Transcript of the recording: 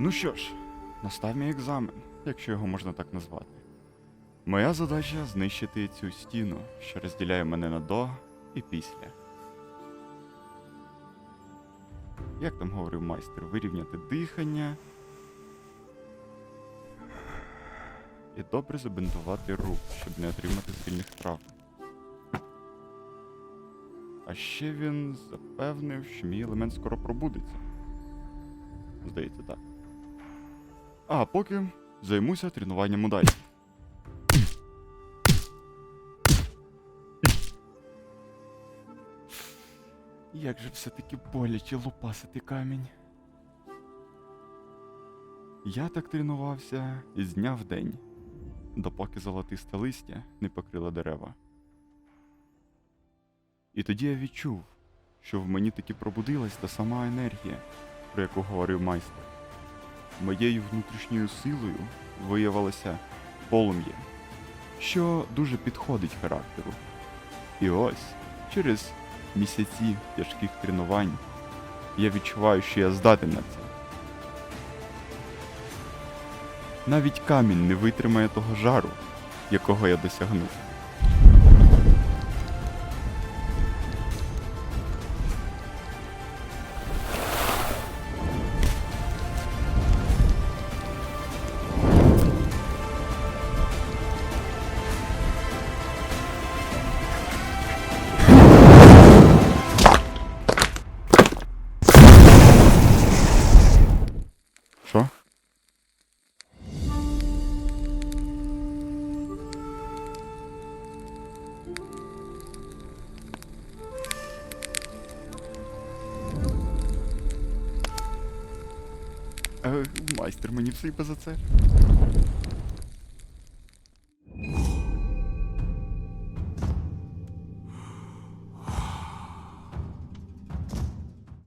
Ну що ж, настав мій екзамен, якщо його можна так назвати. Моя задача знищити цю стіну, що розділяє мене на до і після. Як там говорив майстер, вирівняти дихання і добре забинтувати рук, щоб не отримати сильних травм. А ще він запевнив, що мій елемент скоро пробудеться. Здається, так. А поки займуся тренуванням удачі. Як же все-таки боляче лупасити камінь. Я так тренувався із дня в день, допоки золотисте листя не покрило дерева. І тоді я відчув, що в мені таки пробудилась та сама енергія, про яку говорив майстер. Моєю внутрішньою силою виявилося полум'я, що дуже підходить характеру. І ось, через місяці тяжких тренувань, я відчуваю, що я здатен на це. Навіть камінь не витримає того жару, якого я досягнув. Майстер мені всипе за це.